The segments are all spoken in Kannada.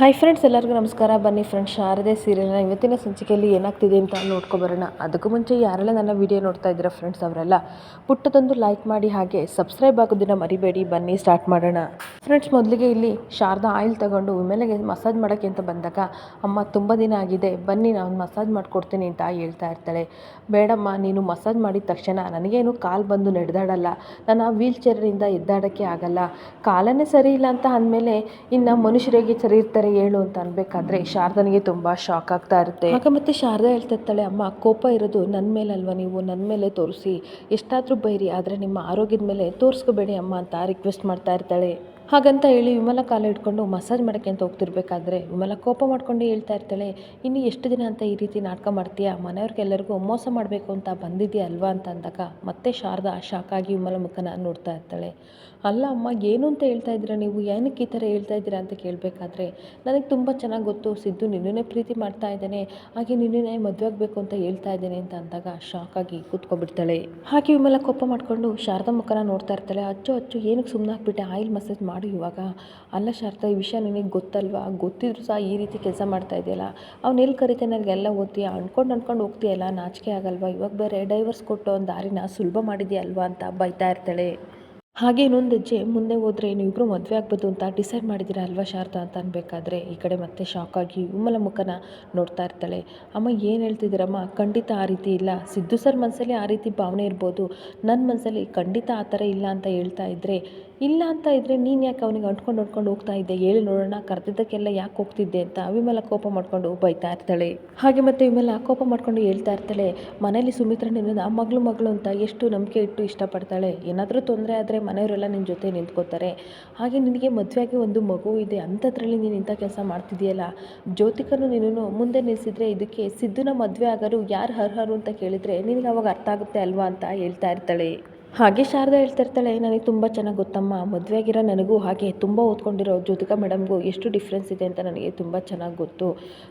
ಹಾಯ್ ಫ್ರೆಂಡ್ಸ್ ಎಲ್ಲರಿಗೂ ನಮಸ್ಕಾರ. ಬನ್ನಿ ಫ್ರೆಂಡ್ಸ್ ಶಾರದೆ ಸೀರಿಯಲ್ನ ಇವತ್ತಿನ ಸಂಚಿಕೆಯಲ್ಲಿ ಏನಾಗ್ತಿದೆ ಅಂತ ನೋಡ್ಕೊಬರೋಣ. ಅದಕ್ಕೂ ಮುಂಚೆ ಯಾರೆಲ್ಲ ನನ್ನ ವಿಡಿಯೋ ನೋಡ್ತಾ ಇದ್ದೀರಾ ಫ್ರೆಂಡ್ಸ್ ಅವರೆಲ್ಲ, ಪುಟ್ಟದೊಂದು ಲೈಕ್ ಮಾಡಿ ಹಾಗೆ ಸಬ್ಸ್ಕ್ರೈಬ್ ಆಗೋದನ್ನ ಮರಿಬೇಡಿ. ಬನ್ನಿ ಸ್ಟಾರ್ಟ್ ಮಾಡೋಣ. ಫ್ರೆಂಡ್ಸ್ ಮೊದಲಿಗೆ ಇಲ್ಲಿ ಶಾರದಾ ಆಯಿಲ್ ತಗೊಂಡು ವಿಮೆಲೆಗೆ ಮಸಾಜ್ ಮಾಡೋಕ್ಕೆ ಅಂತ ಬಂದಾಗ, ಅಮ್ಮ ತುಂಬ ದಿನ ಆಗಿದೆ, ಬನ್ನಿ ನಾನು ಮಸಾಜ್ ಮಾಡಿಕೊಡ್ತೀನಿ ಅಂತ ಹೇಳ್ತಾ ಇರ್ತಾಳೆ. ಬೇಡಮ್ಮ, ನೀನು ಮಸಾಜ್ ಮಾಡಿದ ತಕ್ಷಣ ನನಗೇನು ಕಾಲು ಬಂದು ನಡೆದಾಡಲ್ಲ. ನಾನು ಆ ವೀಲ್ ಚೇರಿಂದ ಎದ್ದಾಡೋಕ್ಕೆ ಆಗಲ್ಲ. ಕಾಲನೇ ಸರಿ ಇಲ್ಲ ಅಂತ ಅಂದಮೇಲೆ ಇನ್ನು ಮನುಷ್ಯರಿಗೆ ಸರಿ ಇರ್ತಾರೆ ಹೇಳು ಅಂತ ಅನ್ಬೇಕಾದ್ರೆ ಶಾರದನಿಗೆ ತುಂಬ ಶಾಕ್ ಆಗ್ತಾ ಇರುತ್ತೆ. ಆಗ ಮತ್ತೆ ಶಾರದಾ ಹೇಳ್ತಿರ್ತಾಳೆ, ಅಮ್ಮ, ಕೋಪ ಇರೋದು ನನ್ನ ಮೇಲೆ ಅಲ್ವಾ ನೀವು? ನನ್ನ ಮೇಲೆ ತೋರಿಸಿ. ಎಷ್ಟಾದರೂ ಬೈರಿ, ಆದರೆ ನಿಮ್ಮ ಆರೋಗ್ಯದ ಮೇಲೆ ತೋರಿಸ್ಕೋಬೇಡಿ ಅಮ್ಮ ಅಂತ ರಿಕ್ವೆಸ್ಟ್ ಮಾಡ್ತಾ ಇರ್ತಾಳೆ. ಹಾಗಂತ ಹೇಳಿ ವಿಮಲ ಕಾಲು ಇಟ್ಕೊಂಡು ಮಸಾಜ್ ಮಾಡೋಕ್ಕೆ ಅಂತ ಹೋಗ್ತಿರ್ಬೇಕಾದ್ರೆ ವಿಮಲ ಕೋಪ ಮಾಡ್ಕೊಂಡು ಹೇಳ್ತಾ ಇರ್ತಾಳೆ, ಇನ್ನು ಎಷ್ಟು ದಿನ ಅಂತ ಈ ರೀತಿ ನಾಟಕ ಮಾಡ್ತೀಯಾ? ಮನೆಯವ್ರಿಗೆಲ್ಲರಿಗೂ ಮೋಸ ಮಾಡಬೇಕು ಅಂತ ಬಂದಿದ್ಯಾ ಅಲ್ವಾ ಅಂತ ಅಂದಾಗ ಮತ್ತೆ ಶಾರದಾ ಶಾಕಾಗಿ ವಿಮಲ ಮುಖನ ನೋಡ್ತಾ ಇರ್ತಾಳೆ. ಅಲ್ಲ ಅಮ್ಮ, ಏನು ಅಂತ ಹೇಳ್ತಾ ಇದ್ದೀರಾ ನೀವು? ಏನಕ್ಕೆ ಈ ಥರ ಹೇಳ್ತಾ ಇದ್ದೀರಾ ಅಂತ ಕೇಳಬೇಕಾದ್ರೆ, ನನಗೆ ತುಂಬ ಚೆನ್ನಾಗಿ ಗೊತ್ತು. ಸಿದ್ದು ನಿನ್ನನ್ನೇ ಪ್ರೀತಿ ಮಾಡ್ತಾ ಇದ್ದಾನೆ. ಹಾಗೆ ನಿನ್ನನ್ನೇ ಮದುವೆ ಆಗಬೇಕು ಅಂತ ಹೇಳ್ತಾ ಇದ್ದೇನೆ ಅಂತ ಅಂದಾಗ ಶಾಕ್ ಆಗಿ ಕೂತ್ಕೊಬಿಡ್ತಾಳೆ. ಹಾಗೆ ಇವೆಲ್ಲ ಕೋಪ ಮಾಡಿಕೊಂಡು ಶಾರದಾ ಮುಖನ ನೋಡ್ತಾ ಇರ್ತಾಳೆ. ಅಚ್ಚು ಅಚ್ಚು, ಏನಕ್ಕೆ ಸುಮ್ಮನೆ ಹಾಕ್ಬಿಟ್ಟೆ ಆಯಿಲ್ ಮಸಾಜ್ ಮಾಡು ಇವಾಗ. ಅಲ್ಲ ಶಾರದಾ, ಈ ವಿಷಯ ನಿನಗೆ ಗೊತ್ತಲ್ವಾ? ಗೊತ್ತಿದ್ರು ಸಹ ಈ ರೀತಿ ಕೆಲಸ ಮಾಡ್ತಾ ಇದೆಯಲ್ಲ? ಅವ್ನು ಎಲ್ಲಿ ಕರಿತಾನೆ ನನಗೆಲ್ಲ ಓದ್ತೀಯ? ಅನ್ಕೊಂಡು ಅನ್ಕೊಂಡು ಹೋಗ್ತೀಯಲ್ಲ? ನಾಚಿಕೆ ಆಗಲ್ವಾ? ಇವಾಗ ಬೇರೆ ಡೈವರ್ಸ್ ಕೊಟ್ಟು ಒಂದು ದಾರಿನ ಸುಲಭ ಮಾಡಿದೆಯಲ್ವಾ ಅಂತ ಬೈತಾ ಇರ್ತಾಳೆ. ಹಾಗೆ ಇನ್ನೊಂದು ಹೆಜ್ಜೆ ಮುಂದೆ ಹೋದರೆ ನೀವಿಬ್ಬರು ಮದುವೆ ಆಗ್ಬೋದು ಅಂತ ಡಿಸೈಡ್ ಮಾಡಿದ್ದೀರಾ ಅಲ್ವಾ ಶಾರದಾ ಅಂತ ಅನ್ಬೇಕಾದ್ರೆ? ಈ ಕಡೆ ಮತ್ತೆ ಶಾಕ್ ಆಗಿ ವಿಮಲ ಮುಖನ ನೋಡ್ತಾ ಇರ್ತಾಳೆ. ಅಮ್ಮ, ಏನು ಹೇಳ್ತಿದ್ದೀರಮ್ಮ? ಖಂಡಿತ ಆ ರೀತಿ ಇಲ್ಲ. ಸಿದ್ದು ಸರ್ ಮನಸ್ಸಲ್ಲಿ ಆ ರೀತಿ ಭಾವನೆ ಇರ್ಬೋದು. ನನ್ನ ಮನಸ್ಸಲ್ಲಿ ಖಂಡಿತ ಆ ಥರ ಇಲ್ಲ ಅಂತ ಹೇಳ್ತಾ ಇದ್ದರೆ ಇಲ್ಲ ಅಂತ ಇದ್ದರೆ ನೀನು ಯಾಕೆ ಅವನಿಗೆ ಅಂಟ್ಕೊಂಡು ಅಂಟ್ಕೊಂಡು ಹೋಗ್ತಾ ಇದ್ದೆ? ಹೇಳಿ ನೋಡೋಣ, ಕರೆದಿದ್ದಕ್ಕೆಲ್ಲ ಯಾಕೆ ಹೋಗ್ತಿದ್ದೆ ಅಂತ. ವಿಮಲ ಕೋಪ ಮಾಡ್ಕೊಂಡು ಬೈತಾ ಇರ್ತಾಳೆ. ಹಾಗೆ ಮತ್ತೆ ವಿಮಲ ಕೋಪ ಮಾಡ್ಕೊಂಡು ಹೇಳ್ತಾ ಇರ್ತಾಳೆ, ಮನೇಲಿ ಸುಮಿತ್ರ ನಿನ್ನ ಮಗಳು ಮಗಳು ಅಂತ ಎಷ್ಟು ನಂಬಿಕೆ ಇಟ್ಟು ಇಷ್ಟಪಡ್ತಾಳೆ? ಏನಾದರೂ ತೊಂದರೆ ಆದರೆ ಮನೆಯವರೆಲ್ಲ ನಿನ್ನ ಜೊತೆ ನಿಂತ್ಕೋತಾರೆ. ಹಾಗೆ ನಿನಗೆ ಮದುವೆಯಾಗಿ ಒಂದು ಮಗು ಇದೆ, ಅಂಥದ್ರಲ್ಲಿ ನೀನು ಇಂಥ ಕೆಲಸ ಮಾಡ್ತಿದೆಯಲ್ಲ ಜ್ಯೋತಿಕನು ನೀನು ಮುಂದೆ ನಿಲ್ಲಿಸಿದರೆ ಇದಕ್ಕೆ ಸಿದ್ದುನ ಮದುವೆ ಆಗೋರು ಯಾರು ಅರ್ಹರು ಅಂತ ಕೇಳಿದರೆ ನಿನಗೆ ಅವಾಗ ಅರ್ಥ ಆಗುತ್ತೆ ಅಲ್ವಾ? ಅಂತ ಹೇಳ್ತಾ ಇರ್ತಾಳೆ. ಹಾಗೆ ಶಾರದ ಹೇಳ್ತಾ ಇರ್ತಾಳೆ ನನಗೆ ತುಂಬ ಚೆನ್ನಾಗಿ ಗೊತ್ತಮ್ಮ ಮದುವೆ ಆಗಿರೋ ನನಗೂ ಹಾಗೆ ತುಂಬ ಓದ್ಕೊಂಡಿರೋ ಜ್ಯೋತಿಕಾ ಮೇಡಮ್ಗೂ ಎಷ್ಟು ಡಿಫ್ರೆನ್ಸ್ ಇದೆ ಅಂತ ನನಗೆ ತುಂಬ ಚೆನ್ನಾಗಿ ಗೊತ್ತು.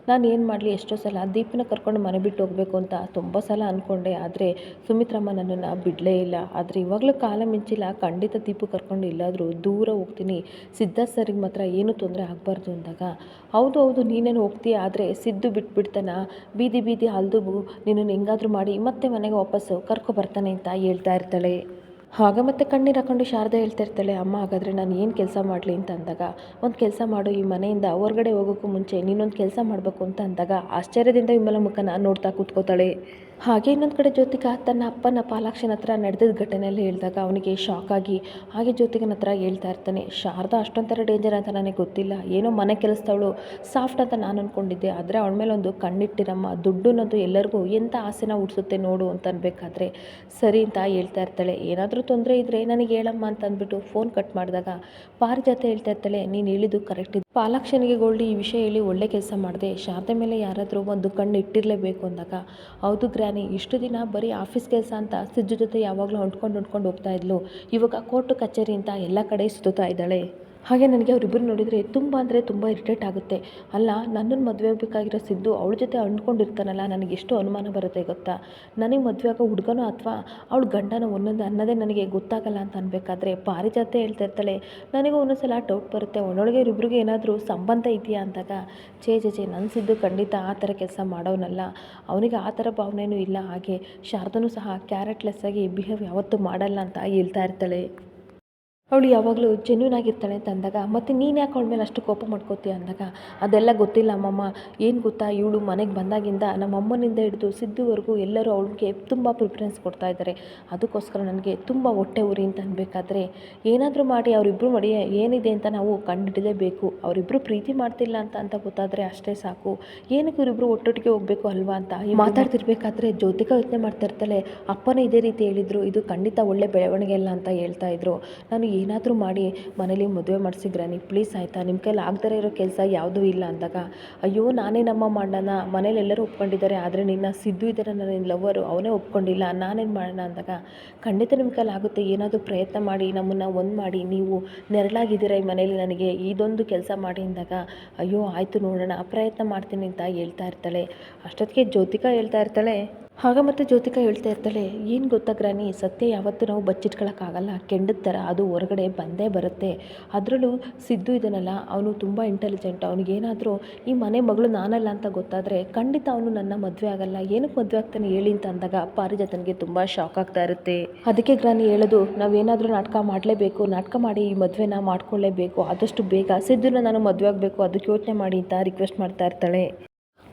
ನಾನು ಏನು ಮಾಡಲಿ, ಎಷ್ಟೋ ಸಲ ದೀಪನ ಕರ್ಕೊಂಡು ಮನೆ ಬಿಟ್ಟು ಹೋಗಬೇಕು ಅಂತ ತುಂಬ ಸಲ ಅಂದ್ಕೊಂಡೆ ಆದರೆ ಸುಮಿತ್ರಮ್ಮ ನನ್ನನ್ನು ಬಿಡಲೇ ಇಲ್ಲ. ಆದರೆ ಇವಾಗಲೂ ಕಾಲ ಮಿಂಚಿಲ್ಲ, ಖಂಡಿತ ದೀಪು ಕರ್ಕೊಂಡು ಇಲ್ಲಾದರೂ ದೂರ ಹೋಗ್ತೀನಿ. ಸಿದ್ಧಾರ್ಥ ಸರಿಗೆ ಮಾತ್ರ ಏನೂ ತೊಂದರೆ ಆಗಬಾರ್ದು ಅಂದಾಗ, ಹೌದು ಹೌದು, ನೀನೇನು ಹೋಗ್ತೀಯ? ಆದರೆ ಸಿದ್ದು ಬಿಟ್ಬಿಡ್ತಾನ? ಬೀದಿ ಬೀದಿ ಅಲ್ದು ನಿನ್ನನ್ನು ಹೆಂಗಾದರೂ ಮಾಡಿ ಮತ್ತೆ ಮನೆಗೆ ವಾಪಸ್ಸು, ಕರ್ಕೊ ಬರ್ತಾನೆ ಅಂತ ಹೇಳ್ತಾ ಇರ್ತಾಳೆ. ಆಗ ಮತ್ತೆ ಕಣ್ಣೀರು ಹಾಕೊಂಡು ಶಾರದಾ ಹೇಳ್ತಾ ಇರ್ತಾಳೆ, ಅಮ್ಮ, ಹಾಗಾದರೆ ನಾನು ಏನು ಕೆಲಸ ಮಾಡಲಿ? ಅಂತ ಅಂದಾಗ, ಒಂದು ಕೆಲಸ ಮಾಡು, ಈ ಮನೆಯಿಂದ ಹೊರಗಡೆ ಹೋಗೋಕ್ಕೂ ಮುಂಚೆ ನೀನೊಂದು ಕೆಲಸ ಮಾಡಬೇಕು ಅಂತ ಅಂದಾಗ ಆಶ್ಚರ್ಯದಿಂದ ವಿಮಲ ಮುಖನ ನೋಡ್ತಾ ಕೂತ್ಕೋತಾಳೆ. ಹಾಗೆ ಇನ್ನೊಂದು ಕಡೆ ಜ್ಯೋತಿಕಾ, ತನ್ನ ಅಪ್ಪನ ಪಾಲಾಕ್ಷನ ಹತ್ರ ನಡೆದಿದ್ದ ಘಟನೆಯಲ್ಲಿ ಹೇಳಿದಾಗ ಅವನಿಗೆ ಶಾಕ್ ಆಗಿ, ಹಾಗೆ ಜ್ಯೋತಿಕನ ಹತ್ರ ಹೇಳ್ತಾ ಇರ್ತಾನೆ, ಶಾರದಾ, ಅಷ್ಟೊಂಥರ ಡೇಂಜರ್ ಅಂತ ನನಗೆ ಗೊತ್ತಿಲ್ಲ. ಏನೋ ಮನೆ ಕೆಲಸದವಳು ಸಾಫ್ಟ್ ಅಂತ ನಾನು ಅಂದ್ಕೊಂಡಿದ್ದೆ ಆದರೆ ಅವಳ ಮೇಲೆ ಒಂದು ಕಣ್ಣಿಟ್ಟಿರಮ್ಮ. ದುಡ್ಡು ಎಲ್ಲರಿಗೂ ಎಂಥ ಆಸೆನ ಹುಡ್ಸುತ್ತೆ ನೋಡು ಅಂತ ಅನ್ಬೇಕಾದ್ರೆ ಸರಿ ಅಂತ ಹೇಳ್ತಾ ಇರ್ತಾಳೆ. ಏನಾದರೂ ತೊಂದರೆ ಇದ್ದರೆ ನನಗೆ ಹೇಳಮ್ಮ ಅಂತ ಅಂದ್ಬಿಟ್ಟು ಫೋನ್ ಕಟ್ ಮಾಡಿದಾಗ ಪಾರಿಜಾತ ಹೇಳ್ತಾ ಇರ್ತಾಳೆ, ನೀನು ಹೇಳಿದ್ದು ಕರೆಕ್ಟ್ ಪಾಲಾಕ್ಷನಿಗೆ ಗೋಲ್ಡಿ ಈ ವಿಷಯ ಹೇಳಿ ಒಳ್ಳೆ ಕೆಲಸ ಮಾಡಿದೆ. ಶಾರದೆ ಮೇಲೆ ಯಾರಾದರೂ ಒಂದು ಕಣ್ಣು ಇಟ್ಟಿರಲೇಬೇಕು ಅಂದಾಗ. ಹೌದು ಗ್ರಾನಿ ಇಷ್ಟು ದಿನ ಬರೀ ಆಫೀಸ್ ಕೆಲಸ ಅಂತ ಸಿಜ್ಜು ಜೊತೆ ಯಾವಾಗಲೂ ಹೊಂಟ್ಕೊಂಡು ಹೊಂಟ್ಕೊಂಡು ಹೋಗ್ತಾ ಇದ್ಲು. ಇವಾಗ ಕೋರ್ಟ್, ಕಚೇರಿ ಅಂತ ಎಲ್ಲ ಕಡೆ ಸುತ್ತಾ ಇದ್ದಾಳೆ. ಹಾಗೆ ನನಗೆ ಅವರಿಬ್ಬರು ನೋಡಿದರೆ ತುಂಬ ಅಂದರೆ ತುಂಬ ಇರಿಟೇಟ್ ಆಗುತ್ತೆ. ಅಲ್ಲ, ನನ್ನನ್ನು ಮದುವೆ ಆಗಬೇಕಾಗಿರೋ ಸಿದ್ದು ಅವಳ ಜೊತೆ ಅಂಡ್ಕೊಂಡಿರ್ತಾನಲ್ಲ ನನಗೆ ಎಷ್ಟು ಅನುಮಾನ ಬರುತ್ತೆ ಗೊತ್ತಾ? ನನಗೆ ಮದುವೆ ಆಗೋ ಹುಡುಗನೋ ಅಥವಾ ಅವಳ ಗಂಡನ ಒಂದೊಂದು ಅನ್ನೋದೇ ನನಗೆ ಗೊತ್ತಾಗಲ್ಲ ಅಂತ ಅನ್ಬೇಕಾದ್ರೆ ಪಾರಿಜಾತೆ ಹೇಳ್ತಾ ಇರ್ತಾಳೆ, ನನಗೂ ಒಂದೊಂದ್ಸಲ ಡೌಟ್ ಬರುತ್ತೆ ಒಳಗೆ ಇವ್ರಿಬ್ರಿಗೆ ಏನಾದರೂ ಸಂಬಂಧ ಇದೆಯಾ? ಅಂದಾಗ, ಛೇ ಛೇ ಜೆ ನನ್ನ ಸಿದ್ದು ಖಂಡಿತ ಆ ಥರ ಕೆಲಸ ಮಾಡೋನಲ್ಲ, ಅವನಿಗೆ ಆ ಥರ ಭಾವನೆಯೂ ಇಲ್ಲ, ಹಾಗೆ ಶಾರದನೂ ಸಹ ಕ್ಯಾರೆಟ್ಲೆಸ್ ಆಗಿ ಬಿಹೇವ್ ಯಾವತ್ತೂ ಮಾಡಲ್ಲ ಅಂತ ಹೇಳ್ತಾ ಇರ್ತಾಳೆ. ಅವಳು ಯಾವಾಗಲೂ ಜೆನ್ಯೂನ್ ಆಗಿರ್ತಾಳೆ ಅಂತ ಅಂದಾಗ, ಮತ್ತು ನೀನು ಯಾಕೆ ಅವಳ ಮೇಲೆ ಅಷ್ಟು ಕೋಪ ಮಾಡ್ಕೋತೀಯ ಅಂದಾಗ, ಅದೆಲ್ಲ ಗೊತ್ತಿಲ್ಲ ಅಮ್ಮಮ್ಮ ಏನು ಗೊತ್ತಾ? ಇವಳು ಮನೆಗೆ ಬಂದಾಗಿಂದ ನಮ್ಮ ಅಮ್ಮನಿಂದ ಹಿಡಿದು ಸಿದ್ದುವರೆಗೂ ಎಲ್ಲರೂ ಅವಳಿಗೆ ತುಂಬ ಪ್ರಿಫರೆನ್ಸ್ ಕೊಡ್ತಾ ಇದ್ದಾರೆ. ಅದಕ್ಕೋಸ್ಕರ ನನಗೆ ತುಂಬ ಹೊಟ್ಟೆ ಉರಿ ಅಂತ ಅನ್ಬೇಕಾದ್ರೆ, ಏನಾದರೂ ಮಾಡಿ ಅವರಿಬ್ಬರು ಮಡಿ ಏನಿದೆ ಅಂತ ನಾವು ಕಂಡುಹಿಡಿದೇಬೇಕು ಅವರಿಬ್ಬರು ಪ್ರೀತಿ ಮಾಡ್ತಿಲ್ಲ ಅಂತ ಅಂತ ಗೊತ್ತಾದರೆ ಅಷ್ಟೇ ಸಾಕು. ಏನಕ್ಕೆ ಇವರಿಬ್ಬರು ಒಟ್ಟೊಟ್ಟಿಗೆ ಹೋಗಬೇಕು ಅಲ್ವಾ ಅಂತ ಮಾತಾಡ್ತಿರ್ಬೇಕಾದ್ರೆ ಜ್ಯೋತಿಕಾ ಯೋಚನೆ ಮಾಡ್ತಾ ಇರ್ತಾಳೆ. ಅಪ್ಪನೇ ಇದೇ ರೀತಿ ಹೇಳಿದರು. ಇದು ಖಂಡಿತ ಒಳ್ಳೆ ಬೆಳವಣಿಗೆ ಅಲ್ಲ ಅಂತ ಹೇಳ್ತಾ ಇದ್ರು. ನಾನು ಏನಾದರೂ ಮಾಡಿ ಮನೇಲಿ ಮದುವೆ ಮಾಡಿಸಿಗ್ರಾನಿ ಪ್ಲೀಸ್ ಆಯಿತಾ? ನಿಮ್ಮ ಕೈಲಿ ಆಗದೇ ಇರೋ ಕೆಲಸ ಯಾವುದೂ ಇಲ್ಲ ಅಂದಾಗ, ಅಯ್ಯೋ, ನಾನೇ ನಮ್ಮ ಮಾಡೋಣ ಮನೇಲಿ ಎಲ್ಲರೂ ಒಪ್ಕೊಂಡಿದ್ದಾರೆ, ಆದರೆ ನಿನ್ನ ಸಿದ್ದು ಇದ್ದಾರೆ ನನ್ನ ಲವ್ವರು ಅವನೇ ಒಪ್ಕೊಂಡಿಲ್ಲ, ನಾನೇನು ಮಾಡೋಣ? ಅಂದಾಗ, ಖಂಡಿತ ನಿಮ್ಮ ಕೈಲಿ ಆಗುತ್ತೆ, ಏನಾದರೂ ಪ್ರಯತ್ನ ಮಾಡಿ, ನಮ್ಮನ್ನು ಒಂದು ಮಾಡಿ, ನೀವು ನೆರಳಾಗಿದ್ದೀರ ಈ ಮನೇಲಿ ನನಗೆ, ಇದೊಂದು ಕೆಲಸ ಮಾಡಿ ಅಂದಾಗ, ಅಯ್ಯೋ, ಆಯಿತು ನೋಡೋಣ, ಪ್ರಯತ್ನ ಮಾಡ್ತೀನಿ ಅಂತ ಹೇಳ್ತಾ ಇರ್ತಾಳೆ. ಅಷ್ಟೊತ್ತಿಗೆ ಜ್ಯೋತಿಕಾ ಹೇಳ್ತಾ ಇರ್ತಾಳೆ ಆಗ ಮತ್ತೆ ಜ್ಯೋತಿಕಾ ಹೇಳ್ತಾ ಇರ್ತಾಳೆ, ಏನು ಗೊತ್ತಾ ಗ್ರಾನಿ, ಸತ್ಯ ಯಾವತ್ತೂ ನಾವು ಬಚ್ಚಿಟ್ಕೊಳ್ಳೋಕ್ಕಾಗಲ್ಲ ಕೆಂಡದ ಥರ ಅದು ಹೊರಗಡೆ ಬಂದೇ ಬರುತ್ತೆ. ಅದರಲ್ಲೂ ಸಿದ್ದು ಇದನ್ನಲ್ಲ ಅವನು ತುಂಬ ಇಂಟೆಲಿಜೆಂಟ್ ಅವನಿಗೇನಾದರೂ ಈ ಮನೆ ಮಗಳು ನಾನಲ್ಲ ಅಂತ ಗೊತ್ತಾದರೆ ಖಂಡಿತ ಅವನು ನನ್ನ ಮದುವೆ ಆಗಲ್ಲ. ಏನಕ್ಕೆ ಮದುವೆ ಆಗ್ತಾನೆ ಹೇಳಿ ಅಂತ ಅಂದಾಗ ಪಾರಿಜಾತನಿಗೆ ತುಂಬ ಶಾಕ್ ಆಗ್ತಾ ಇರುತ್ತೆ. ಅದಕ್ಕೆ ಗ್ರಾನಿ ಹೇಳೋದು, ನಾವೇನಾದರೂ ನಾಟಕ ಮಾಡಲೇಬೇಕು. ನಾಟಕ ಮಾಡಿ ಈ ಮದುವೆನ ಮಾಡ್ಕೊಳ್ಳೇಬೇಕು ಆದಷ್ಟು ಬೇಗ ಸಿದ್ದುನ ನಾನು ಮದುವೆ ಆಗಬೇಕು. ಅದಕ್ಕೆ ಯೋಚನೆ ಮಾಡಿ ಅಂತ ರಿಕ್ವೆಸ್ಟ್ ಮಾಡ್ತಾ ಇರ್ತಾಳೆ.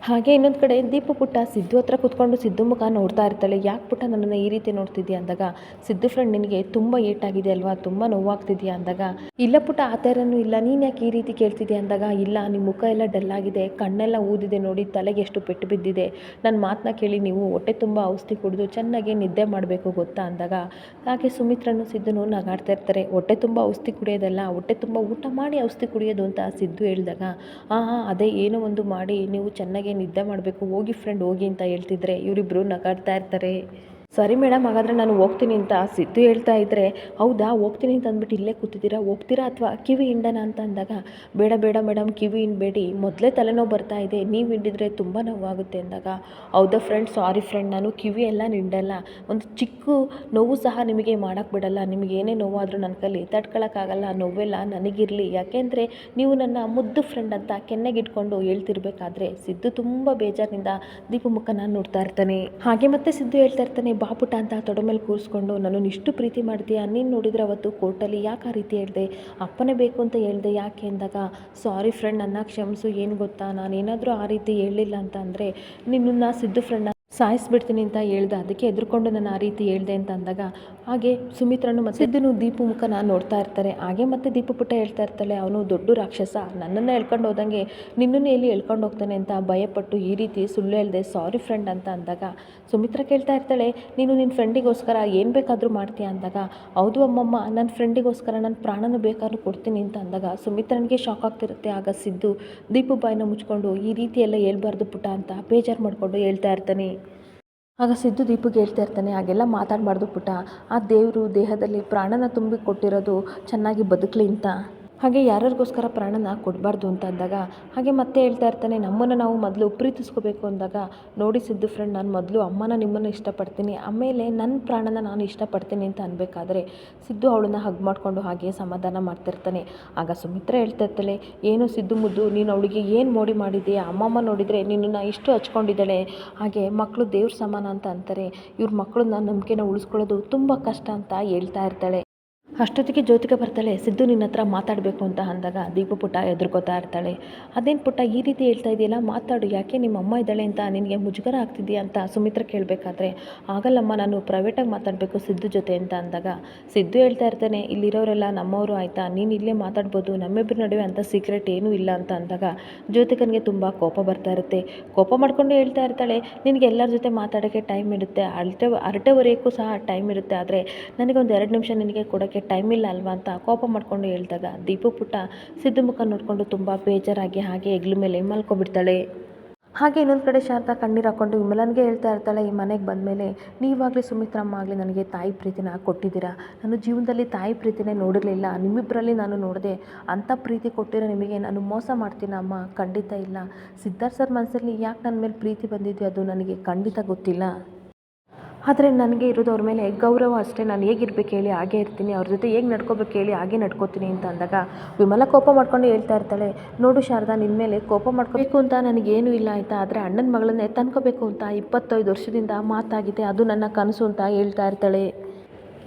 ಹಾಗೆ ಇನ್ನೊಂದು ಕಡೆ ದೀಪು ಪುಟ್ಟ ಸಿದ್ದು ಹತ್ರ ಕುತ್ಕೊಂಡು ಸಿದ್ದು ಮುಖ ನೋಡ್ತಾ ಇರ್ತಾಳೆ. ಯಾಕೆ ಪುಟ್ಟ ನನ್ನನ್ನು ಈ ರೀತಿ ನೋಡ್ತಿದ್ಯಾ ಅಂದಾಗ, ಸಿದ್ದು ಫ್ರೆಂಡ್ ನಿನಗೆ ತುಂಬ ಏಟಾಗಿದೆ ಅಲ್ವಾ, ತುಂಬ ನೋವಾಗ್ತಿದ್ಯಾ ಅಂದಾಗ. ಇಲ್ಲ ಪುಟ್ಟ, ಆ ಥರನೂ ಇಲ್ಲ, ನೀನು ಯಾಕೆ ಈ ರೀತಿ ಕೇಳ್ತಿದ್ಯಾ ಅಂದಾಗ, ಇಲ್ಲ ನಿಮ್ಮ ಮುಖ ಎಲ್ಲ ಡಲ್ ಆಗಿದೆ, ಕಣ್ಣೆಲ್ಲ ಊದಿದೆ ನೋಡಿ, ತಲೆಗೆ ಎಷ್ಟು ಪೆಟ್ಟು ಬಿದ್ದಿದೆ. ನನ್ನ ಮಾತನ್ನ ಕೇಳಿ ನೀವು ಹೊಟ್ಟೆ ತುಂಬ ಔಷಧಿ ಕುಡಿದು ಚೆನ್ನಾಗಿ ನಿದ್ದೆ ಮಾಡಬೇಕು ಗೊತ್ತಾ ಅಂದಾಗ, ಹಾಗೆ ಸುಮಿತ್ರನು ಸಿದ್ದುನು ನಗಾಡ್ತಾ ಇರ್ತಾರೆ. ಹೊಟ್ಟೆ ತುಂಬ ಔಷಧಿ ಕುಡಿಯೋದಲ್ಲ, ಹೊಟ್ಟೆ ತುಂಬ ಊಟ ಮಾಡಿ ಔಷಧಿ ಕುಡಿಯೋದು ಅಂತ ಸಿದ್ದು ಹೇಳಿದಾಗ ಹಾಂ ಹಾಂ ಅದೇ ಏನೋ ಒಂದು ಮಾಡಿ, ನೀವು ಚೆನ್ನಾಗಿ ನಿದ್ದೆ ಮಾಡಬೇಕು ಹೋಗಿ ಫ್ರೆಂಡ್ ಹೋಗಿ ಅಂತ ಹೇಳ್ತಿದ್ರೆ ಇವರಿಬ್ಬರು ನಗಾಡ್ತಾ ಇರ್ತಾರೆ. ಸರಿ ಮೇಡಮ್, ಹಾಗಾದರೆ ನಾನು ಹೋಗ್ತೀನಿ ಅಂತ ಸಿದ್ದು ಹೇಳ್ತಾ ಇದ್ದರೆ ಹೌದಾ, ಹೋಗ್ತೀನಿ ಅಂತ ಅಂದ್ಬಿಟ್ಟು ಇಲ್ಲೇ ಕೂತಿದ್ದೀರಾ, ಹೋಗ್ತೀರಾ ಅಥವಾ ಕಿವಿ ಹಿಂಡನ ಅಂತ ಅಂದಾಗ, ಬೇಡ ಬೇಡ ಮೇಡಮ್, ಕಿವಿ ಹಿಂಡಬೇಡಿ, ಮೊದಲೇ ತಲೆನೋವು ಬರ್ತಾ ಇದೆ, ನೀವು ಹಿಂಡಿದ್ರೆ ತುಂಬ ನೋವಾಗುತ್ತೆ ಅಂದಾಗ, ಹೌದಾ ಫ್ರೆಂಡ್ ಸಾರಿ ಫ್ರೆಂಡ್ ನಾನು ಕಿವಿ ಎಲ್ಲ ನಿಂಡಲ್ಲ ಒಂದು ಚಿಕ್ಕ ನೋವು ಸಹ ನಿಮಗೆ ಮಾಡೋಕ್ಕೆ ಬಿಡಲ್ಲ, ನಿಮಗೆ ಏನೇ ನೋವಾದರೂ ನನ್ನ ಕೈಲಿ ತಡ್ಕೊಳಕ್ಕಾಗಲ್ಲ ನೋವೆಲ್ಲ ನನಗಿರಲಿ ಯಾಕೆಂದರೆ ನೀವು ನನ್ನ ಮುದ್ದು ಫ್ರೆಂಡ್ ಅಂತ ಕೆನ್ನೆಗಿಟ್ಕೊಂಡು ಹೇಳ್ತಿರ್ಬೇಕಾದ್ರೆ ಸಿದ್ದು ತುಂಬ ಬೇಜಾರಿನಿಂದ ದೀಪ ಮುಖ ನಾನು ನೋಡ್ತಾ ಇರ್ತಾನೆ. ಹಾಗೆ ಮತ್ತೆ ಸಿದ್ದು ಹೇಳ್ತಾ ಇರ್ತಾನೆ ಬಾಪುಟ ಅಂತ ತೊಡೆ ಮೇಲೆ ಕೂರಿಸ್ಕೊಂಡು, ನನ್ನನ್ನು ಇಷ್ಟು ಪ್ರೀತಿ ಮಾಡ್ತೀಯಾ? ನೀನು ನೋಡಿದರೆ ಅವತ್ತು ಕೋರ್ಟಲ್ಲಿ ಯಾಕೆ ಆ ರೀತಿ ಹೇಳಿದೆ? ಅಪ್ಪನೇ ಬೇಕು ಅಂತ ಹೇಳಿದೆ ಯಾಕೆ? ಅಂದಾಗ ಸಾರಿ ಫ್ರೆಂಡ್, ನನ್ನ ಕ್ಷಮಿಸು, ಏನು ಗೊತ್ತಾ? ನಾನೇನಾದರೂ ಆ ರೀತಿ ಹೇಳಲಿಲ್ಲ ಅಂತ ಅಂದರೆ ನಿನ್ನನ್ನು ಸಿದ್ದು ಫ್ರೆಂಡ್ ಸಾಯಿಸ್ಬಿಡ್ತೀನಿ ಅಂತ ಹೇಳ್ದೆ, ಅದಕ್ಕೆ ಎದುರುಕೊಂಡು ನಾನು ಆ ರೀತಿ ಹೇಳ್ದೆ ಅಂತ ಅಂದಾಗ, ಹಾಗೆ ಸುಮಿತ್ರನು ಮತ್ತು ಇದನ್ನು ದೀಪು ನಾನು ನೋಡ್ತಾ ಇರ್ತಾರೆ. ಹಾಗೆ ಮತ್ತೆ ದೀಪು ಪುಟ್ಟ ಹೇಳ್ತಾ ಇರ್ತಾಳೆ, ಅವನು ದೊಡ್ಡ ರಾಕ್ಷಸ, ನನ್ನನ್ನು ಎಳ್ಕೊಂಡು ಹೋದಂಗೆ ನಿನ್ನನ್ನು ಎಲ್ಲಿ ಎಳ್ಕೊಂಡು ಹೋಗ್ತಾನೆ ಅಂತ ಭಯಪಟ್ಟು ಈ ರೀತಿ ಸುಳ್ಳು ಹೇಳ್ದೆ, ಸಾರಿ ಫ್ರೆಂಡ್ ಅಂತ ಅಂದಾಗ, ಸುಮಿತ್ರ ಕೇಳ್ತಾ ಇರ್ತಾಳೆ, ನೀನು ನಿನ್ನ ಫ್ರೆಂಡಿಗೋಸ್ಕರ ಏನು ಬೇಕಾದರೂ ಮಾಡ್ತೀಯ? ಅಂದಾಗ, ಹೌದು ಅಮ್ಮಮ್ಮ ನನ್ನ ಫ್ರೆಂಡಿಗೋಸ್ಕರ ನನ್ನ ಪ್ರಾಣನೂ ಬೇಕಾದ್ರೂ ಕೊಡ್ತೀನಿ ಅಂತ ಅಂದಾಗ, ಸುಮಿತ್ರನಿಗೆ ಶಾಕ್ ಆಗ್ತಿರುತ್ತೆ. ಆಗ ಸಿದ್ದು ದೀಪು ಬಾಯಿನ ಮುಚ್ಕೊಂಡು, ಈ ರೀತಿ ಎಲ್ಲ ಹೇಳ್ಬಾರ್ದು ಪುಟ್ಟ ಅಂತ ಬೇಜಾರು ಮಾಡಿಕೊಂಡು ಹೇಳ್ತಾ ಇರ್ತಾನೆ. ಆಗ ಸಿದ್ದು ದೀಪಿಗೆ ಹೇಳ್ತಾ ಇರ್ತಾನೆ, ಹಾಗೆಲ್ಲ ಮಾತಾಡಬಾರ್ದು ಪುಟ್ಟ. ಆ ದೇವರು ದೇಹದಲ್ಲಿ ಪ್ರಾಣನ ತುಂಬಿ ಕೊಟ್ಟಿರೋದು ಚೆನ್ನಾಗಿ ಬದುಕಲಿ ಅಂತ. ಹಾಗೆ ಯಾರ್ಯಾರಿಗೋಸ್ಕರ ಪ್ರಾಣನ ಕೊಡಬಾರ್ದು ಅಂತ ಅಂದಾಗ, ಹಾಗೆ ಮತ್ತೆ ಹೇಳ್ತಾ ಇರ್ತಾನೆ, ನಮ್ಮನ್ನು ನಾವು ಮೊದಲು ಪ್ರೀತಿಸ್ಕೋಬೇಕು ಅಂದಾಗ, ನೋಡಿ ಸಿದ್ದು ಫ್ರೆಂಡ್ ನಾನು ಮೊದಲು ಅಮ್ಮನ ನಿಮ್ಮನ್ನು ಇಷ್ಟಪಡ್ತೀನಿ. ಆಮೇಲೆ ನನ್ನ ಪ್ರಾಣನ ನಾನು ಇಷ್ಟಪಡ್ತೀನಿ ಅಂತ ಅನ್ಬೇಕಾದ್ರೆ, ಸಿದ್ದು ಅವಳನ್ನ ಹಗ್ ಮಾಡಿಕೊಂಡು ಹಾಗೆ ಸಮಾಧಾನ ಮಾಡ್ತಿರ್ತಾನೆ. ಆಗ ಸುಮಿತ್ರ ಹೇಳ್ತಾ ಇರ್ತಾಳೆ, ಏನು ಸಿದ್ದು ಮುದ್ದು, ನೀನು ಅವಳಿಗೆ ಏನು ಮೋಡಿ ಮಾಡಿದೆಯಾ? ಅಮ್ಮಮ್ಮ ನೋಡಿದರೆ ನಿನ್ನನ್ನು ಇಷ್ಟು ಹಚ್ಕೊಂಡಿದ್ದಾಳೆ. ಹಾಗೆ ಮಕ್ಕಳು ದೇವ್ರ ಸಮಾನ ಅಂತ ಅಂತಾರೆ. ಇವ್ರ ಮಕ್ಕಳನ್ನ ನಂಬಿಕೆನ ಉಳಿಸ್ಕೊಳ್ಳೋದು ತುಂಬ ಕಷ್ಟ ಅಂತ ಹೇಳ್ತಾ ಇರ್ತಾಳೆ. ಅಷ್ಟೊತ್ತಿಗೆ ಜ್ಯೋತಿಕ ಬರ್ತಾಳೆ, ಸಿದ್ದು ನಿನ್ನ ಹತ್ರ ಮಾತಾಡಬೇಕು ಅಂತ ಅಂದಾಗ ದೀಪ ಪುಟ್ಟ ಎದುರ್ಕೋತಾ ಇರ್ತಾಳೆ. ಅದೇನು ಪುಟ್ಟ ಈ ರೀತಿ ಹೇಳ್ತಾ ಇದೆಯಲ್ಲ, ಮಾತಾಡು, ಯಾಕೆ ನಿಮ್ಮ ಅಮ್ಮ ಇದ್ದಾಳೆ ಅಂತ ನಿನಗೆ ಮುಜುಗರ ಆಗ್ತಿದೆಯಾ ಅಂತ ಸುಮಿತ್ರ ಕೇಳಬೇಕಾದ್ರೆ, ಆಗಲ್ಲಮ್ಮ, ನಾನು ಪ್ರೈವೇಟಾಗಿ ಮಾತಾಡಬೇಕು ಸಿದ್ದು ಜೊತೆ ಅಂತ ಅಂದಾಗ. ಸಿದ್ದು ಹೇಳ್ತಾ ಇರ್ತಾನೆ, ಇಲ್ಲಿರೋರೆಲ್ಲ ನಮ್ಮವರು ಆಯಿತಾ, ನೀನು ಇಲ್ಲೇ ಮಾತಾಡ್ಬೋದು ನಮ್ಮಿಬ್ಬರ ನಡುವೆ ಅಂತ ಸೀಕ್ರೆಟ್ ಏನೂ ಇಲ್ಲ ಅಂತ ಅಂದಾಗ ಜ್ಯೋತಿಕನಿಗೆ ತುಂಬ ಕೋಪ ಬರ್ತಾ ಇರುತ್ತೆ. ಕೋಪ ಮಾಡಿಕೊಂಡು ಹೇಳ್ತಾ ಇರ್ತಾಳೆ, ನಿನಗೆ ಎಲ್ಲರ ಜೊತೆ ಮಾತಾಡೋಕ್ಕೆ ಟೈಮ್ ಇರುತ್ತೆ, ಅರಟೆ, ಅರಟೆವರೆಗೂ ಸಹ ಟೈಮ್ ಇರುತ್ತೆ, ಆದರೆ ನನಗೆ ಒಂದು ಎರಡು ನಿಮಿಷ ನಿನಗೆ ಕೊಡೋಕ್ಕೆ ಟೈಮ್ ಇಲ್ಲ ಅಲ್ವಾ ಅಂತ ಕೋಪ ಮಾಡಿಕೊಂಡು ಹೇಳಿದಾಗ ದೀಪು ಪುಟ್ಟ ಸಿದ್ದು ಮುಖ ನೋಡಿಕೊಂಡು ತುಂಬ ಬೇಜಾರಾಗಿ ಹಾಗೆ ಹೆಗ್ಲ ಮೇಲೆ ಮಲ್ಕೊಬಿಡ್ತಾಳೆ. ಹಾಗೆ ಇನ್ನೊಂದು ಕಡೆ ಶಾರದಾ ಕಣ್ಣೀರು ಹಾಕ್ಕೊಂಡು ವಿಮಲನ್ಗೆ ಹೇಳ್ತಾ ಇರ್ತಾಳೆ, ಈ ಮನೆಗೆ ಬಂದಮೇಲೆ ನೀವಾಗಲಿ ಸುಮಿತ್ರಮ್ಮ ಆಗಲಿ ನನಗೆ ತಾಯಿ ಪ್ರೀತಿನ ಕೊಟ್ಟಿದ್ದೀರಾ? ನಾನು ಜೀವನದಲ್ಲಿ ತಾಯಿ ಪ್ರೀತಿನೇ ನೋಡಿರಲಿಲ್ಲ. ನಿಮ್ಮಿಬ್ಬರಲ್ಲಿ ನಾನು ನೋಡಿದೆ ಅಂಥ ಪ್ರೀತಿ ಕೊಟ್ಟಿರೋ ನಿಮಗೆ ನಾನು ಮೋಸ ಮಾಡ್ತೀನ ಅಮ್ಮ? ಖಂಡಿತ ಇಲ್ಲ. ಸಿದ್ಧಾರ್ಥ ಸರ್ ಮನಸ್ಸಲ್ಲಿ ಯಾಕೆ ನನ್ನ ಮೇಲೆ ಪ್ರೀತಿ ಬಂದಿದ್ದೆ ಅದು ನನಗೆ ಖಂಡಿತ ಗೊತ್ತಿಲ್ಲ. ಆದರೆ ನನಗೆ ಇರೋದು ಅವ್ರ ಮೇಲೆ ಗೌರವ ಅಷ್ಟೇ. ನಾನು ಹೇಗಿರ್ಬೇಕು ಹೇಳಿ ಹಾಗೇ ಇರ್ತೀನಿ. ಅವ್ರ ಜೊತೆ ಹೇಗೆ ನಡ್ಕೋಬೇಕು ಹೇಳಿ ಹಾಗೆ ನಡ್ಕೋತೀನಿ ಅಂತ ಅಂದಾಗ ವಿಮಲ ಕೋಪ ಮಾಡ್ಕೊಂಡು ಹೇಳ್ತಾ ಇರ್ತಾಳೆ. ನೋಡು ಶಾರದಾ ನಿನ್ನ ಮೇಲೆ ಕೋಪ ಮಾಡ್ಕೋಬೇಕು ಅಂತ ನನಗೇನು ಇಲ್ಲ ಆಯಿತಾ? ಆದರೆ ಅಣ್ಣನ ಮಗಳನ್ನೇ ತನ್ಕೋಬೇಕು ಅಂತ ಇಪ್ಪತ್ತೈದು ವರ್ಷದಿಂದ ಮಾತಾಗಿದೆ. ಅದು ನನ್ನ ಕನಸು ಅಂತ ಹೇಳ್ತಾ ಇರ್ತಾಳೆ.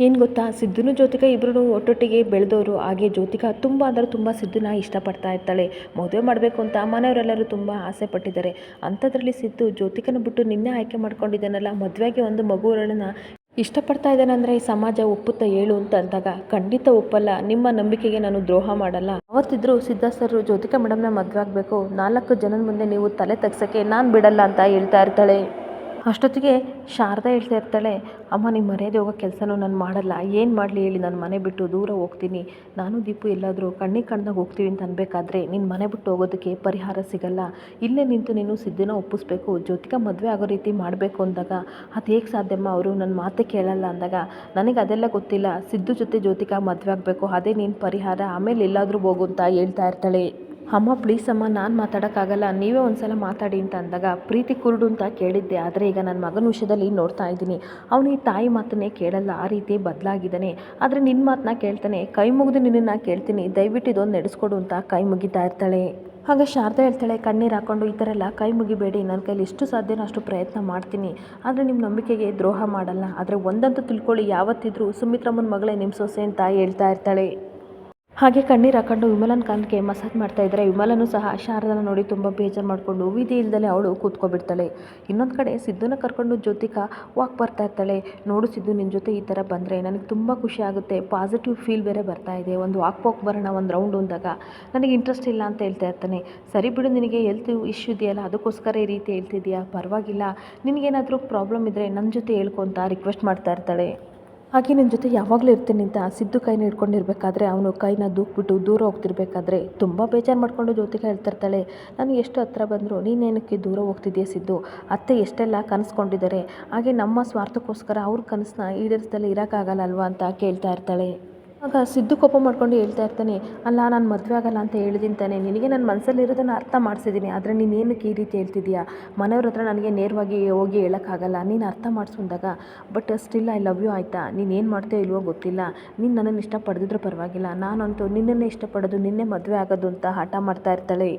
ಏನು ಗೊತ್ತಾ? ಸಿದ್ಧನು ಜ್ಯೋತಿಕ ಇಬ್ಬರು ಒಟ್ಟೊಟ್ಟಿಗೆ ಬೆಳೆದವರು ಹಾಗೆ ಜ್ಯೋತಿಕ ತುಂಬ ಅಂದರೆ ತುಂಬ ಸಿದ್ಧನ ಇಷ್ಟಪಡ್ತಾ ಇರ್ತಾಳೆ. ಮದುವೆ ಮಾಡಬೇಕು ಅಂತ ಮನೆಯವರೆಲ್ಲರೂ ತುಂಬ ಆಸೆ ಪಟ್ಟಿದ್ದಾರೆ. ಅಂಥದ್ರಲ್ಲಿ ಸಿದ್ದು ಜ್ಯೋತಿಕನ ಬಿಟ್ಟು ನಿನ್ನೆ ಆಯ್ಕೆ ಮಾಡ್ಕೊಂಡಿದ್ದಾನಲ್ಲ, ಮದುವೆಗೆ ಒಂದು ಮಗುವರನ್ನ ಇಷ್ಟಪಡ್ತಾ ಇದ್ದಾನೆ ಅಂದರೆ ಈ ಸಮಾಜ ಒಪ್ಪುತ್ತಾ ಹೇಳು ಅಂತ ಅಂದಾಗ, ಖಂಡಿತ ಒಪ್ಪಲ್ಲ. ನಿಮ್ಮ ನಂಬಿಕೆಗೆ ನಾನು ದ್ರೋಹ ಮಾಡಲ್ಲ. ಅವತ್ತಿದ್ರು ಸಿದ್ಧ ಸರ್ ಜ್ಯೋತಿಕಾ ಮೇಡಮ್ನ ಮದುವೆ ಆಗಬೇಕು. ನಾಲ್ಕು ಜನದ ಮುಂದೆ ನೀವು ತಲೆ ತಗ್ಸೋಕ್ಕೆ ನಾನು ಬಿಡಲ್ಲ ಅಂತ ಹೇಳ್ತಾ ಇರ್ತಾಳೆ. ಅಷ್ಟೊತ್ತಿಗೆ ಶಾರದಾ ಹೇಳ್ತಾ ಇರ್ತಾಳೆ, ಅಮ್ಮ ನೀವು ಮರ್ಯಾದೆ ಹೋಗೋ ಕೆಲಸನೂ ನಾನು ಮಾಡಲ್ಲ. ಏನು ಮಾಡಲಿ ಹೇಳಿ, ನಾನು ಮನೆ ಬಿಟ್ಟು ದೂರ ಹೋಗ್ತೀನಿ. ನಾನು ದೀಪು ಎಲ್ಲಾದರೂ ಕಣ್ಣಿಗೆ ಕಣ್ದಾಗ ಹೋಗ್ತೀವಿ ಅಂತ ಅನ್ಬೇಕಾದ್ರೆ ನಿನ್ನ ಮನೆ ಬಿಟ್ಟು ಹೋಗೋದಕ್ಕೆ ಪರಿಹಾರ ಸಿಗಲ್ಲ. ಇಲ್ಲೇ ನಿಂತು ನೀನು ಸಿದ್ಧನ ಒಪ್ಪಿಸ್ಬೇಕು. ಜ್ಯೋತಿಕ ಮದುವೆ ಆಗೋ ರೀತಿ ಮಾಡಬೇಕು ಅಂದಾಗ ಅದು ಹೇಗೆ ಸಾಧ್ಯಮ್ಮ ಅವರು? ನನ್ನ ಮಾತೇ ಕೇಳಲ್ಲ ಅಂದಾಗ ನನಗೆ ಅದೆಲ್ಲ ಗೊತ್ತಿಲ್ಲ. ಸಿದ್ದು ಜೊತೆ ಜ್ಯೋತಿಕ ಮದುವೆ ಆಗಬೇಕು. ಅದೇ ನೀನು ಪರಿಹಾರ. ಆಮೇಲೆ ಎಲ್ಲಾದರೂ ಹೋಗು ಅಂತ ಹೇಳ್ತಾ ಇರ್ತಾಳೆ. ಅಮ್ಮ ಪ್ಲೀಸ್ ಅಮ್ಮ, ನಾನು ಮಾತಾಡೋಕ್ಕಾಗಲ್ಲ. ನೀವೇ ಒಂದು ಸಲ ಮಾತಾಡಿ ಅಂತ ಅಂದಾಗ ಪ್ರೀತಿ ಕುರುಡು ಅಂತ ಕೇಳಿದ್ದೆ. ಆದರೆ ಈಗ ನನ್ನ ಮಗನ ವಿಷಯದಲ್ಲಿ ನೋಡ್ತಾ ಇದ್ದೀನಿ. ಅವನು ಈ ತಾಯಿ ಮಾತನ್ನೇ ಕೇಳಲ್ಲ. ಆ ರೀತಿ ಬದಲಾಗಿದ್ದಾನೆ. ಆದರೆ ನಿನ್ನ ಮಾತನ್ನ ಕೇಳ್ತಾನೆ. ಕೈ ಮುಗಿದು ನಿನ್ನನ್ನು ಕೇಳ್ತೀನಿ. ದಯವಿಟ್ಟು ಇದೊಂದು ನಡೆಸ್ಕೊಡು ಅಂತ ಕೈ ಮುಗಿತಾ ಇರ್ತಾಳೆ. ಹಾಗೆ ಶಾರದಾ ಹೇಳ್ತಾಳೆ, ಕಣ್ಣೀರು ಹಾಕ್ಕೊಂಡು ಈ ಥರ ಎಲ್ಲ ಕೈ ಮುಗಿಬೇಡಿ. ನನ್ನ ಕೈಲಿ ಎಷ್ಟು ಸಾಧ್ಯನೋ ಅಷ್ಟು ಪ್ರಯತ್ನ ಮಾಡ್ತೀನಿ. ಆದರೆ ನಿಮ್ಮ ನಂಬಿಕೆಗೆ ದ್ರೋಹ ಮಾಡಲ್ಲ. ಆದರೆ ಒಂದಂತೂ ತಿಳ್ಕೊಳ್ಳಿ. ಯಾವತ್ತಿದ್ರೂ ಸುಮಿತ್ರಮ್ಮನ ಮಗಳೇ ನಿಮ್ಮ ಸೊಸೆ ಅಂತ ಹೇಳ್ತಾ ಇರ್ತಾಳೆ. ಹಾಗೆ ಕಣ್ಣೀರು ಹಾಕೊಂಡು ವಿಮಲನ ಕಾಲಿಗೆ ಮಸಾಜ್ ಮಾಡ್ತಾ ಇದ್ದರೆ ವಿಮಲನೂ ಸಹ ಶಾರದನ ನೋಡಿ ತುಂಬ ಬೇಜಾರು ಮಾಡಿಕೊಂಡು ವಿಧಿ ಇಲ್ದಲೆ ಅವಳು ಕೂತ್ಕೊಬಿಡ್ತಾಳೆ. ಇನ್ನೊಂದು ಕಡೆ ಸಿದ್ದುನ ಕರ್ಕೊಂಡು ಜ್ಯೋತಿಕಾ ವಾಕ್ ಬರ್ತಾ ಇರ್ತಾಳೆ. ನೋಡು ಸಿದ್ದು ನಿನ್ನ ಜೊತೆ ಈ ಥರ ಬಂದರೆ ನನಗೆ ತುಂಬ ಖುಷಿ ಆಗುತ್ತೆ. ಪಾಸಿಟಿವ್ ಫೀಲ್ ಬೇರೆ ಬರ್ತಾ ಇದೆ. ಒಂದು ವಾಕ್ ಹೋಗಿ ಬರೋಣ, ಒಂದು ರೌಂಡ್ ಅಂದಾಗ ನನಗೆ ಇಂಟ್ರೆಸ್ಟ್ ಇಲ್ಲ ಅಂತ ಹೇಳ್ತಾ ಇರ್ತಾನೆ. ಸರಿ ಬಿಡು, ನಿನಗೆ ಹೆಲ್ತ್ ಇಶ್ಯೂ ಇದೆಯಲ್ಲ, ಅದಕ್ಕೋಸ್ಕರ ಈ ರೀತಿ ಹೇಳ್ತಿದ್ಯಾ ಪರವಾಗಿಲ್ಲ. ನಿನಗೇನಾದರೂ ಪ್ರಾಬ್ಲಮ್ ಇದ್ದರೆ ನನ್ನ ಜೊತೆ ಹೇಳ್ಕೊಂತ ರಿಕ್ವೆಸ್ಟ್ ಮಾಡ್ತಾ ಇರ್ತಾಳೆ. ಹಾಗೆ ನಿನ್ನ ಜೊತೆ ಯಾವಾಗಲೂ ಇರ್ತೀನಿ ಅಂತ ಸಿದ್ದು ಕೈನ ಹಿಡ್ಕೊಂಡಿರ್ಬೇಕಾದ್ರೆ ಅವನು ಕೈನ ದೂಕ್ಬಿಟ್ಟು ದೂರ ಹೋಗ್ತಿರ್ಬೇಕಾದ್ರೆ ತುಂಬ ಬೇಜಾರು ಮಾಡಿಕೊಂಡು ಜೊತೆಗೆ ಹೇಳ್ತಿರ್ತಾಳೆ ನಾನು ಎಷ್ಟು ಹತ್ರ ಬಂದರೂ ನೀನೇನಕ್ಕೆ ದೂರ ಹೋಗ್ತಿದ್ಯಾ ಸಿದ್ದು? ಅತ್ತೆ ಎಷ್ಟೆಲ್ಲ ಕನಸ್ಕೊಂಡಿದ್ದಾರೆ ಹಾಗೆ ನಮ್ಮ ಸ್ವಾರ್ಥಕ್ಕೋಸ್ಕರ ಅವ್ರ ಕನಸನ್ನ ಈಡೇರಿಸ್ದಲ್ಲಿ ಇರೋಕ್ಕಾಗಲ್ಲ ಅಲ್ವಾ ಅಂತ ಕೇಳ್ತಾ ಇರ್ತಾಳೆ. ಆಗ ಸಿದ್ದು ಕೋಪ ಮಾಡ್ಕೊಂಡು ಹೇಳ್ತಾ ಇರ್ತಾನೆ, ಅಲ್ಲ, ನಾನು ಮದುವೆ ಆಗಲ್ಲ ಅಂತ ಹೇಳಿದ್ದೀನಿ ತಾನೆ. ನಿನಗೆ ನನ್ನ ಮನಸ್ಸಲ್ಲಿರೋದನ್ನು ಅರ್ಥ ಮಾಡಿಸಿದ್ದೀನಿ ಆದರೆ ನೀನು ಏನಕ್ಕೆ ಈ ರೀತಿ ಹೇಳ್ತಿದ್ಯಾ? ಮನೆಯವ್ರ ಹತ್ರ ನನಗೆ ನೇರವಾಗಿ ಹೋಗಿ ಹೇಳೋಕ್ಕಾಗಲ್ಲ. ನೀನು ಅರ್ಥ ಮಾಡಿಸ್ಕೊಂಡಾಗ. But still I love you ಆಯಿತಾ? ನೀನು ಏನು ಮಾಡ್ತೀಯೋ ಇಲ್ವೋ ಗೊತ್ತಿಲ್ಲ. ನೀನು ನನ್ನನ್ನು ಇಷ್ಟಪಡದಿದ್ರೂ ಪರವಾಗಿಲ್ಲ. ನಾನಂತೂ ನಿನ್ನನ್ನೇ ಇಷ್ಟಪಡೋದು, ನಿನ್ನೆ ಮದುವೆ ಆಗೋದು ಅಂತ ಹಠ ಮಾಡ್ತಾ ಇರ್ತಾಳೆ.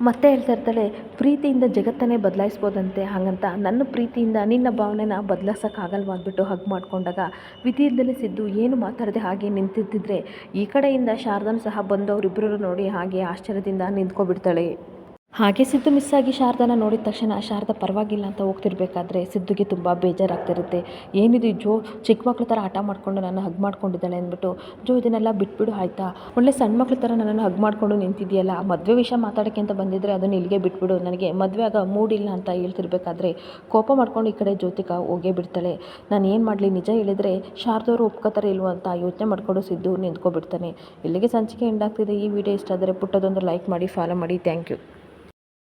ಮತ್ತೆ ಹೇಳ್ತಾ ಇರ್ತಾಳೆ ಪ್ರೀತಿಯಿಂದ ಜಗತ್ತನ್ನೇ ಬದಲಾಯಿಸ್ಬೋದಂತೆ, ಹಾಗಂತ ನನ್ನ ಪ್ರೀತಿಯಿಂದ ನಿನ್ನ ಭಾವನೆನ ಬದಲಾಯಿಸೋಕ್ಕಾಗಲ್ವ ಅಂದ್ಬಿಟ್ಟು ಹಗ್ ಮಾಡಿಕೊಂಡಾಗ ವಿಧಿ ಇಲ್ದಲೇ ಸಿದ್ದು ಏನು ಮಾತಾಡದೆ ಹಾಗೆ ನಿಂತಿದ್ದಿದ್ರೆ, ಈ ಕಡೆಯಿಂದ ಶಾರದನ ಸಹ ಬಂದು ಅವರಿಬ್ಬರೂ ನೋಡಿ ಹಾಗೆ ಆಶ್ಚರ್ಯದಿಂದ ನಿಂತ್ಕೊಬಿಡ್ತಾಳೆ. ಹಾಗೆ ಸಿದ್ದು ಮಿಸ್ ಆಗಿ ಶಾರದಾನ ನೋಡಿದ ತಕ್ಷಣ ಶಾರದ ಪರವಾಗಿಲ್ಲ ಅಂತ ಹೋಗ್ತಿರ್ಬೇಕಾದ್ರೆ ಸಿದ್ದುಗೆ ತುಂಬ ಬೇಜಾರಾಗ್ತಿರುತ್ತೆ. ಏನಿದು ಜೋ, ಚಿಕ್ಕ ಮಕ್ಳ ಥರ ಆಟ ಮಾಡಿಕೊಂಡು ನನ್ನ ಹಗ್ ಮಾಡ್ಕೊಂಡಿದ್ದಾಳೆ ಅಂದ್ಬಿಟ್ಟು, ಜೋ ಇದನ್ನೆಲ್ಲ ಬಿಟ್ಬಿಡು ಆಯಿತಾ? ಒಳ್ಳೆ ಸಣ್ಣ ಮಕ್ಳ ಥರ ನನ್ನನ್ನು ಹಗ್ ಮಾಡಿಕೊಂಡು ನಿಂತಿದೆಯಲ್ಲ, ಮದುವೆ ವಿಷಯ ಮಾತಾಡೋಕ್ಕೆ ಅಂತ ಬಂದಿದ್ದರೆ ಅದನ್ನು ಇಲ್ಲಿಗೆ ಬಿಟ್ಬಿಡು, ನನಗೆ ಮದುವೆ ಆಗ ಮೂಡಿಲ್ಲ ಅಂತ ಹೇಳ್ತಿರ್ಬೇಕಾದ್ರೆ ಕೋಪ ಮಾಡ್ಕೊಂಡು ಈ ಕಡೆ ಜ್ಯೋತಿಕ ಹೋಗೇ ಬಿಡ್ತಾಳೆ. ನಾನು ಏನು ಮಾಡಲಿ, ನಿಜ ಹೇಳಿದರೆ ಶಾರದವರು ಒಪ್ಕೋತಾರೆ ಇಲ್ವೋ ಅಂತ ಯೋಚನೆ ಮಾಡಿಕೊಂಡು ಸಿದ್ದು ನಿಂತ್ಕೊಬಿಡ್ತಾನೆ. ಇಲ್ಲಿಗೆ ಸಂಚಿಕೆ ಎಂಡಾಗ್ತಿದೆ ಈ ವಿಡಿಯೋ ಇಷ್ಟ ಆದರೆ ಪುಟ್ಟದೊಂದು ಲೈಕ್ ಮಾಡಿ ಫಾಲೋ ಮಾಡಿ. Thank you